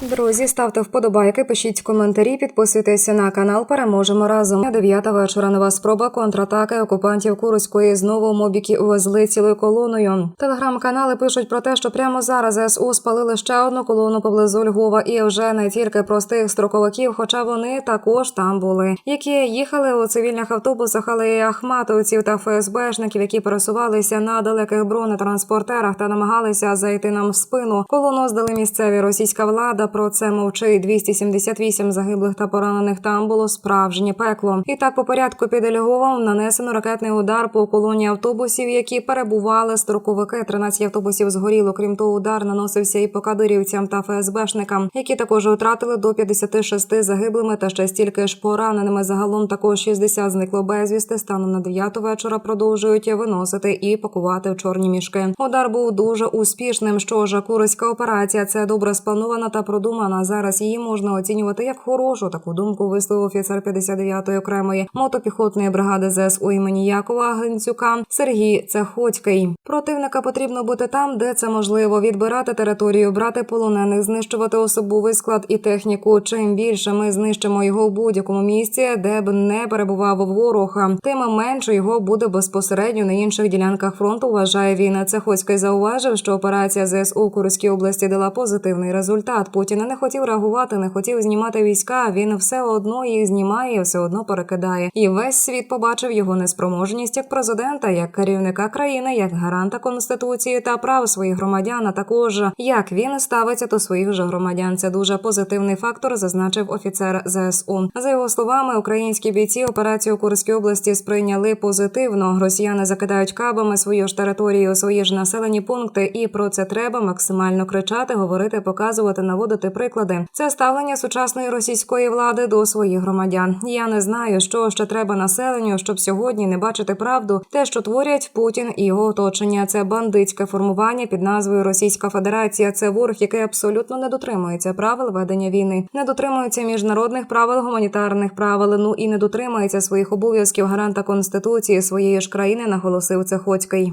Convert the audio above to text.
Друзі, ставте вподобайки, пишіть коментарі, підписуйтеся на канал. Переможемо разом. Дев'ята вечора. Нова спроба контратаки окупантів Курської знову мобіки увезли цілою колоною. Телеграм-канали пишуть про те, що прямо зараз СУ спалили ще одну колону поблизу Львова, і вже не тільки простих строковиків, хоча вони також там були, які їхали у цивільних автобусах, але й ахматовців та ФСБшників, які пересувалися на далеких бронетранспортерах та намагалися зайти нам в спину. Колону здали місцеві російська влада. Про це мовчить 278 загиблих та поранених. Там було справжнє пекло. І так по порядку під Львовом нанесено ракетний удар по колоні автобусів, які перебували строковики. 13 автобусів згоріло. Крім того, удар наносився і по кадирівцям та ФСБшникам, які також втратили до 56 загиблими та ще стільки ж пораненими. Загалом також 60 зникло безвісти. Станом на 9 вечора продовжують виносити і пакувати в чорні мішки. Удар був дуже успішним. Що ж, курська операція це добре спланована та продумана. Зараз її можна оцінювати як хорошу. Таку думку висловив офіцер 59-ї окремої мотопіхотної бригади ЗСУ імені Якова Гринцюка Сергій Цехоцький. Противника потрібно бути там, де це можливо. Відбирати територію, брати полонених, знищувати особовий склад і техніку. Чим більше ми знищимо його в будь-якому місці, де б не перебував ворог, тим менше його буде безпосередньо на інших ділянках фронту. Вважає він. Цехоцький зауважив, що операція ЗСУ Курській області дала позитивний результат. Путін не хотів реагувати, не хотів знімати війська. Він все одно їх знімає, все одно перекидає. І весь світ побачив його неспроможність як президента, як керівника країни, як гаранта конституції та прав своїх громадян. А також як він ставиться до своїх же громадян. Це дуже позитивний фактор, зазначив офіцер ЗСУ. За його словами, українські бійці операцію Курській області сприйняли позитивно. Росіяни закидають кабами свою ж територію, свої ж населені пункти, і про це треба максимально кричати, говорити, показувати, наводити приклади. Це ставлення сучасної російської влади до своїх громадян. Я не знаю, що ще треба населенню, щоб сьогодні не бачити правду. Те, що творять Путін і його оточення, це бандитське формування під назвою Російська Федерація. Це ворог, який абсолютно не дотримується правил ведення війни, не дотримується міжнародних правил, гуманітарних правил. Ну і не дотримується своїх обов'язків гаранта конституції своєї ж країни, наголосив Цехоцький.